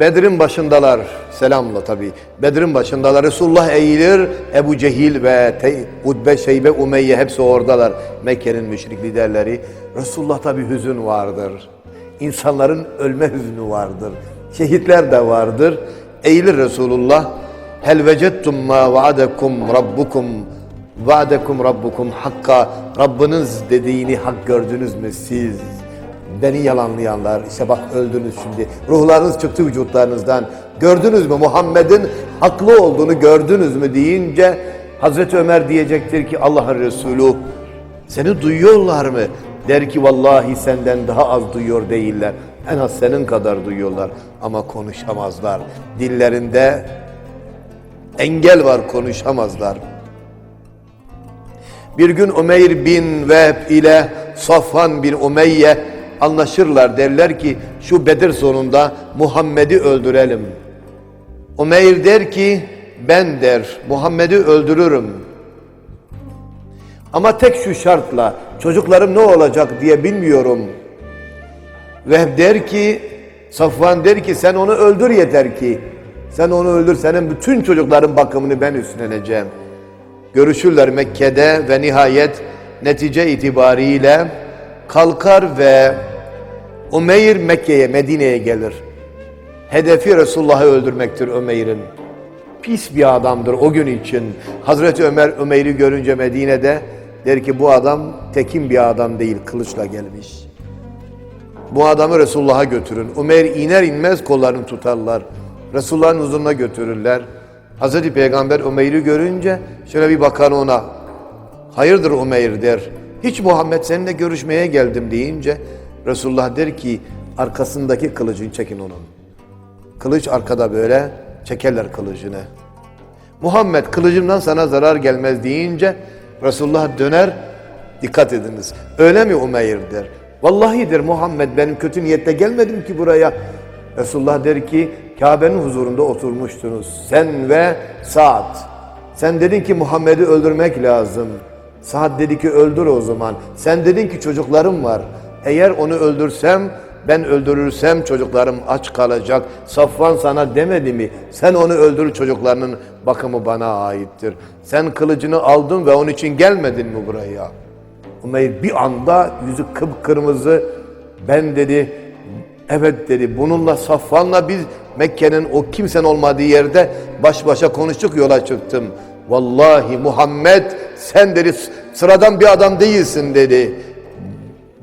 Bedir'in başındalar, selamla tabi. Bedir'in başındalar. Resulullah eğilir, Ebu Cehil ve Te- Utbe, Şeybe, Umeyye hepsi oradalar. Mekke'nin müşrik liderleri. Resulullah tabi hüzün vardır. İnsanların ölme hüznü vardır. Şehitler de vardır. Eğilir Resulullah. Hel vecettum ma vaadekum rabbukum vaadekum rabbukum hakka Rabbiniz dediğini hak gördünüz mü siz? Beni yalanlayanlar, işte bak öldünüz şimdi. Ruhlarınız çıktı vücutlarınızdan. Gördünüz mü Muhammed'in haklı olduğunu gördünüz mü deyince Hazreti Ömer diyecektir ki Allah'ın Resulü seni duyuyorlar mı? Der ki vallahi senden daha az duyuyor değiller. En az senin kadar duyuyorlar ama konuşamazlar. Dillerinde engel var konuşamazlar. Bir gün Umeyr bin Vehb ile Safvan bin Umeyye anlaşırlar. Derler ki şu Bedir sonunda Muhammed'i öldürelim. Umeyr der ki ben der Muhammed'i öldürürüm. Ama tek şu şartla çocuklarım ne olacak diye bilmiyorum. Vehb der ki Safvan der ki sen onu öldür yeter ki. Sen onu öldür senin bütün çocukların bakımını ben üstleneceğim. Görüşürler Mekke'de ve nihayet netice itibariyle kalkar ve Umeyr Mekke'ye, Medine'ye gelir. Hedefi Resulullah'ı öldürmektir Ömeyr'in. Pis bir adamdır o gün için. Hazreti Ömer Ömeyr'i görünce Medine'de der ki bu adam tekin bir adam değil, kılıçla gelmiş. Bu adamı Resulullah'a götürün. Ömer iner inmez kollarını tutarlar. Resulullah'ın huzuruna götürürler. Hazreti Peygamber Ömer'i görünce şöyle bir bakar ona. Hayırdır Ömer der. Hiç Muhammed seninle görüşmeye geldim deyince Resulullah der ki arkasındaki kılıcını çekin onun. Kılıç arkada böyle çekerler kılıcını. Muhammed kılıcımdan sana zarar gelmez deyince Resulullah döner dikkat ediniz. Öyle mi Umeyr der. Vallahi der Muhammed benim kötü niyette gelmedim ki buraya. Resulullah der ki Kabe'nin huzurunda oturmuştunuz. Sen ve Sa'd. Sen dedin ki Muhammed'i öldürmek lazım. Sa'd dedi ki öldür o zaman. Sen dedin ki çocuklarım var. Eğer onu öldürsem ben öldürürsem çocuklarım aç kalacak. Safvan sana demedi mi? Sen onu öldür çocuklarının bakımı bana aittir. Sen kılıcını aldın ve onun için gelmedin mi buraya? Umeyr bir anda yüzü kıpkırmızı ben dedi evet dedi bununla Safvan'la biz Mekke'nin o kimsen olmadığı yerde baş başa konuştuk yola çıktım. Vallahi Muhammed sen dedi sıradan bir adam değilsin dedi.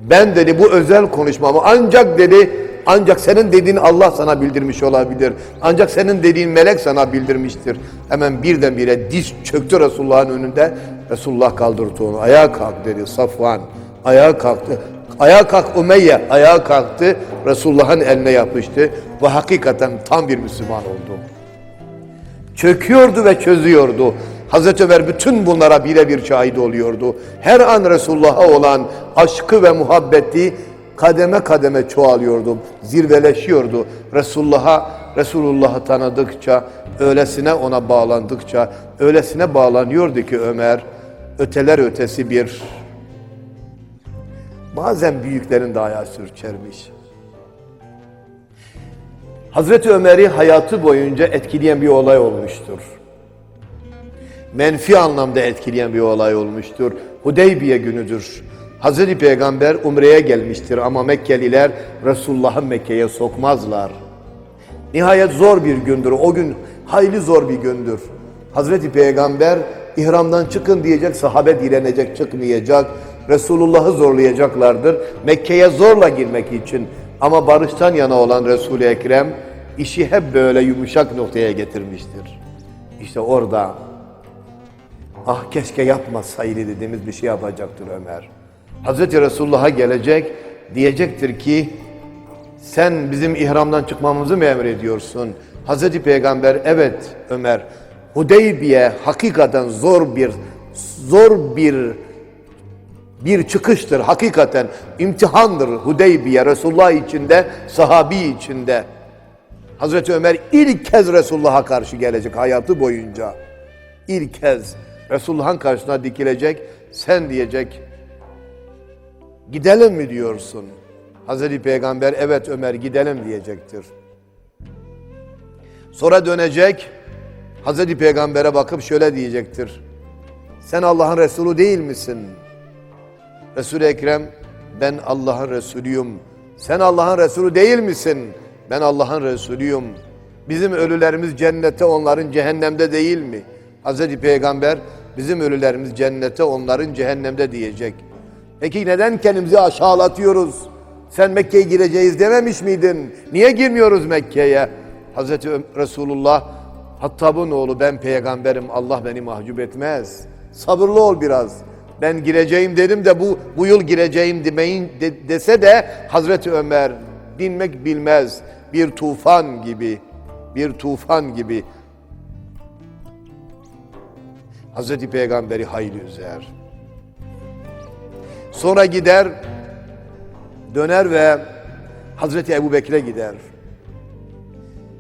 Ben dedi bu özel konuşmamı ancak dedi ancak senin dediğin Allah sana bildirmiş olabilir. Ancak senin dediğin melek sana bildirmiştir. Hemen birdenbire diz çöktü Resulullah'ın önünde. Resulullah kaldırdı onu. Ayağa kalk dedi Safvan. Ayağa kalktı. Ayağa kalk Umeyye. Ayağa kalktı. Resulullah'ın eline yapıştı. Ve hakikaten tam bir Müslüman oldu. Çöküyordu ve çözüyordu. Hazreti Ömer bütün bunlara birebir şahit oluyordu. Her an Resulullah'a olan aşkı ve muhabbeti kademe kademe çoğalıyordu, zirveleşiyordu. Resulullah'a Resulullah'ı tanıdıkça, öylesine ona bağlandıkça, öylesine bağlanıyordu ki Ömer, öteler ötesi bir, bazen büyüklerin de ayağı sürçermiş. Hazreti Ömer'i hayatı boyunca etkileyen bir olay olmuştur. Menfi anlamda etkileyen bir olay olmuştur. Hudeybiye günüdür. Hazreti Peygamber Umre'ye gelmiştir ama Mekkeliler Resulullah'ı Mekke'ye sokmazlar. Nihayet zor bir gündür. O gün hayli zor bir gündür. Hazreti Peygamber ihramdan çıkın diyecek, sahabe direnecek, çıkmayacak. Resulullah'ı zorlayacaklardır. Mekke'ye zorla girmek için. Ama barıştan yana olan Resul-i Ekrem işi hep böyle yumuşak noktaya getirmiştir. İşte orada ah keşke yapmasaydı dediğimiz bir şey yapacaktır Ömer. Hazreti Resulullah'a gelecek diyecektir ki sen bizim ihramdan çıkmamızı mı emrediyorsun? Hazreti Peygamber evet Ömer Hudeybiye hakikaten zor bir zor bir bir çıkıştır hakikaten imtihandır Hudeybiye Resulullah içinde sahabi içinde. Hazreti Ömer ilk kez Resulullah'a karşı gelecek hayatı boyunca. İlk kez Resulullah'ın karşısına dikilecek. Sen diyecek gidelim mi diyorsun? Hazreti Peygamber evet Ömer gidelim diyecektir. Sonra dönecek, Hazreti Peygamber'e bakıp şöyle diyecektir. Sen Allah'ın Resulü değil misin? Resul-i Ekrem, ben Allah'ın Resulüyüm. Sen Allah'ın Resulü değil misin? Ben Allah'ın Resulüyüm. Bizim ölülerimiz cennette, onların cehennemde değil mi? Hazreti Peygamber, bizim ölülerimiz cennette, onların cehennemde diyecek. Peki neden kendimizi aşağılatıyoruz? Sen Mekke'ye gireceğiz dememiş miydin? Niye girmiyoruz Mekke'ye? Ö- Resulullah, Hattab'ın oğlu ben peygamberim, Allah beni mahcup etmez. Sabırlı ol biraz. Ben gireceğim dedim de bu, bu yıl gireceğim demeyin de- dese de Hazreti Ömer dinmek bilmez. Bir tufan gibi, bir tufan gibi. Hazreti Peygamberi hayli üzer. Sonra gider, döner ve Hazreti Ebu Bekir'e gider.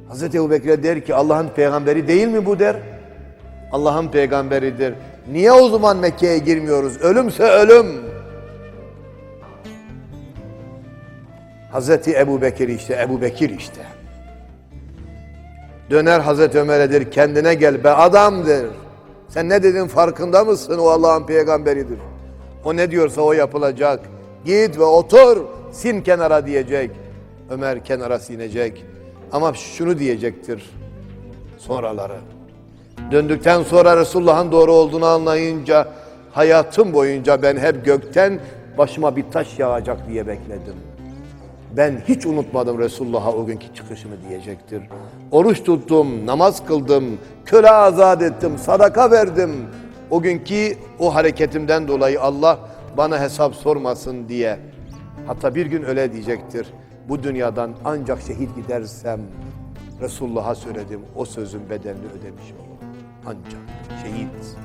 Hazreti Ebu Bekir'e der ki Allah'ın peygamberi değil mi bu der. Allah'ın peygamberidir. Niye o zaman Mekke'ye girmiyoruz? Ölümse ölüm. Hazreti Ebu Bekir işte, Ebu Bekir işte. Döner Hazreti Ömer'e der kendine gel be adamdır. Sen ne dedin farkında mısın? O Allah'ın peygamberidir. O ne diyorsa o yapılacak. Git ve otur, sin kenara diyecek. Ömer kenara sinecek. Ama şunu diyecektir sonraları. Döndükten sonra Resulullah'ın doğru olduğunu anlayınca hayatım boyunca ben hep gökten başıma bir taş yağacak diye bekledim. Ben hiç unutmadım Resulullah'a o günkü çıkışını diyecektir. Oruç tuttum, namaz kıldım, köle azat ettim, sadaka verdim. O günkü o hareketimden dolayı Allah bana hesap sormasın diye. Hatta bir gün öyle diyecektir. Bu dünyadan ancak şehit gidersem Resulullah'a söyledim o sözün bedelini ödemiş olurum. Ancak şehit.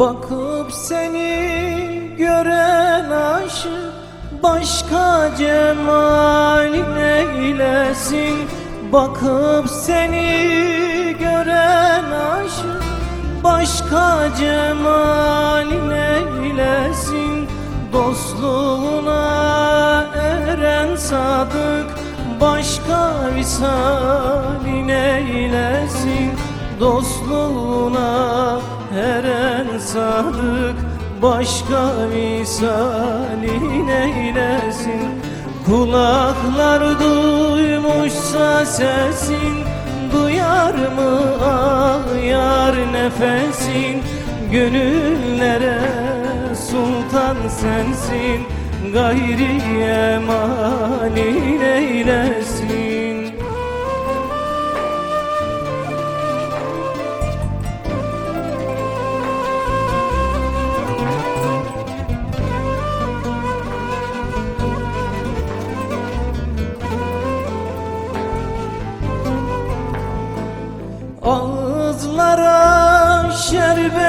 Bakıp seni gören aşık başka cemalin eylesin. Bakıp seni gören aşık başka cemalin eylesin. Dostluğuna eren sadık başka visalin eylesin. Dostluğuna eren sadık başka misalin eylesin Kulaklar duymuşsa sesin Duyar mı ah yar nefesin? Gönüllere sultan sensin Gayri emalin eylesin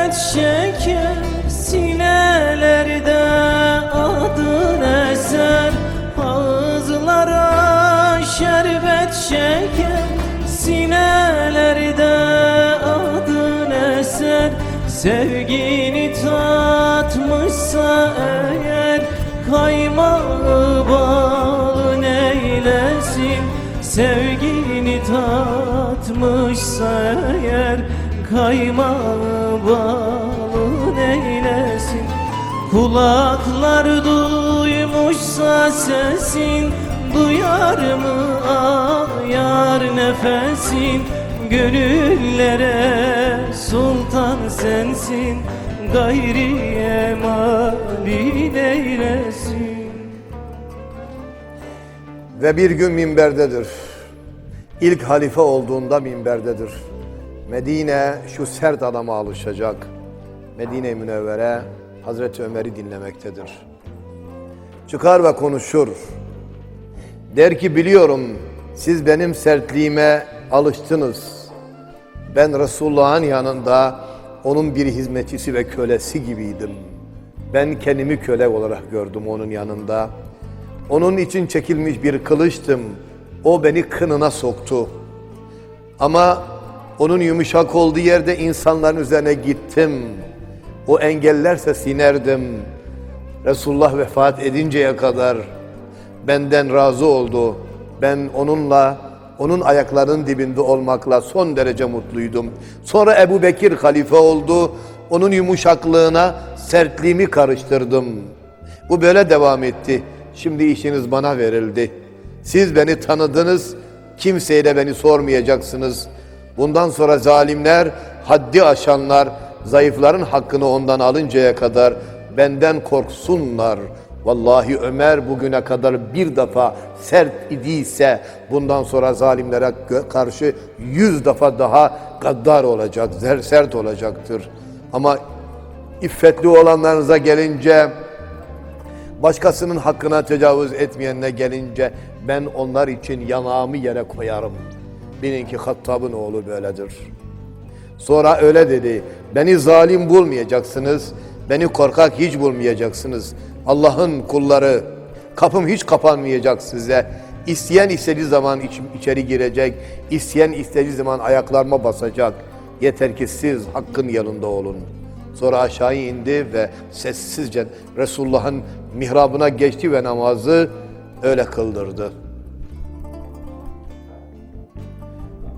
şerbet şeker Sinelerde adın eser. Ağızlara şerbet şeker Sinelerde adın eser. Sevgini tatmışsa eğer Kaymağı balın eylesin. Sevgini tatmışsa eğer Kaymağı balın eylesin Kulaklar duymuşsa sesin Duyar mı ah yar nefesin Gönüllere sultan sensin Gayri emalin eylesin Ve bir gün minberdedir. İlk halife olduğunda minberdedir. Medine şu sert adama alışacak. Medine-i Münevvere Hazreti Ömer'i dinlemektedir. çıkar ve konuşur. Der ki biliyorum siz benim sertliğime alıştınız. Ben Resulullah'ın yanında onun bir hizmetçisi ve kölesi gibiydim. Ben kendimi köle olarak gördüm onun yanında. Onun için çekilmiş bir kılıçtım. O beni kınına soktu. Ama onun yumuşak olduğu yerde insanların üzerine gittim. O engellerse sinerdim. Resulullah vefat edinceye kadar benden razı oldu. Ben onunla, onun ayaklarının dibinde olmakla son derece mutluydum. Sonra Ebu Bekir halife oldu. Onun yumuşaklığına sertliğimi karıştırdım. Bu böyle devam etti. Şimdi işiniz bana verildi. Siz beni tanıdınız, kimseye de beni sormayacaksınız. Bundan sonra zalimler, haddi aşanlar, zayıfların hakkını ondan alıncaya kadar benden korksunlar. Vallahi Ömer bugüne kadar bir defa sert idiyse bundan sonra zalimlere karşı yüz defa daha gaddar olacak, sert olacaktır. Ama iffetli olanlarınıza gelince Başkasının hakkına tecavüz etmeyenine gelince ben onlar için yanağımı yere koyarım. Bilin ki Hattab'ın oğlu böyledir. Sonra öyle dedi. Beni zalim bulmayacaksınız. Beni korkak hiç bulmayacaksınız. Allah'ın kulları. Kapım hiç kapanmayacak size. İsteyen istediği zaman iç- içeri girecek. İsteyen istediği zaman ayaklarıma basacak. Yeter ki siz hakkın yanında olun. Sonra aşağı indi ve sessizce Resulullah'ın mihrabına geçti ve namazı öyle kıldırdı.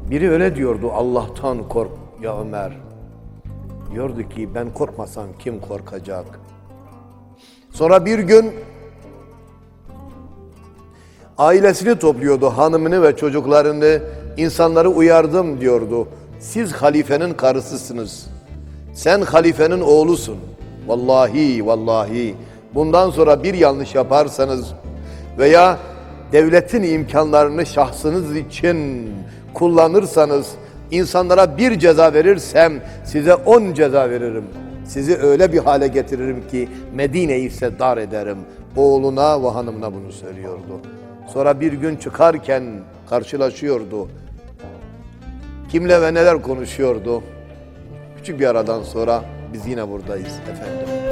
Biri öyle diyordu Allah'tan kork ya Ömer. Diyordu ki ben korkmasam kim korkacak? Sonra bir gün ailesini topluyordu, hanımını ve çocuklarını, insanları uyardım diyordu. Siz halifenin karısısınız. Sen halifenin oğlusun. Vallahi vallahi bundan sonra bir yanlış yaparsanız veya devletin imkanlarını şahsınız için kullanırsanız insanlara bir ceza verirsem size on ceza veririm. Sizi öyle bir hale getiririm ki Medine'yi ise dar ederim. Oğluna ve hanımına bunu söylüyordu. Sonra bir gün çıkarken karşılaşıyordu. Kimle ve neler konuşuyordu. Küçük bir aradan sonra biz yine buradayız efendim.